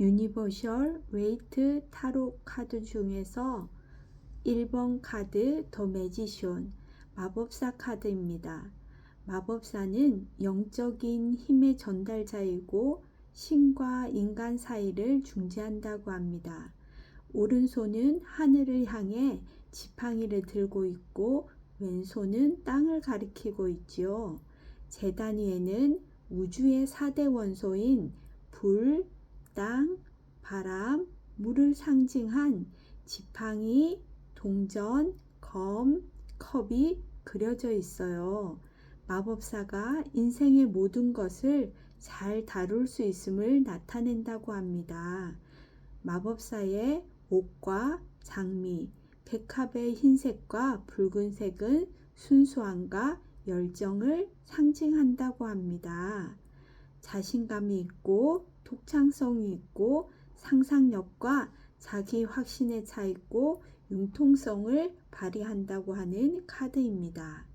유니버셜 웨이트 타로 카드 중에서 1번 카드 더 매지션 마법사 카드입니다. 마법사는 영적인 힘의 전달자이고 신과 인간 사이를 중재한다고 합니다. 오른손은 하늘을 향해 지팡이를 들고 있고 왼손은 땅을 가리키고 있지요. 재단 위에는 우주의 4대 원소인 불, 땅, 바람, 물을 상징한 지팡이, 동전, 검, 컵이 그려져 있어요. 마법사가 인생의 모든 것을 잘 다룰 수 있음을 나타낸다고 합니다. 마법사의 옷과 장미, 백합의 흰색과 붉은색은 순수함과 열정을 상징한다고 합니다. 자신감이 있고 독창성이 있고 상상력과 자기 확신에 차 있고 융통성을 발휘한다고 하는 카드입니다.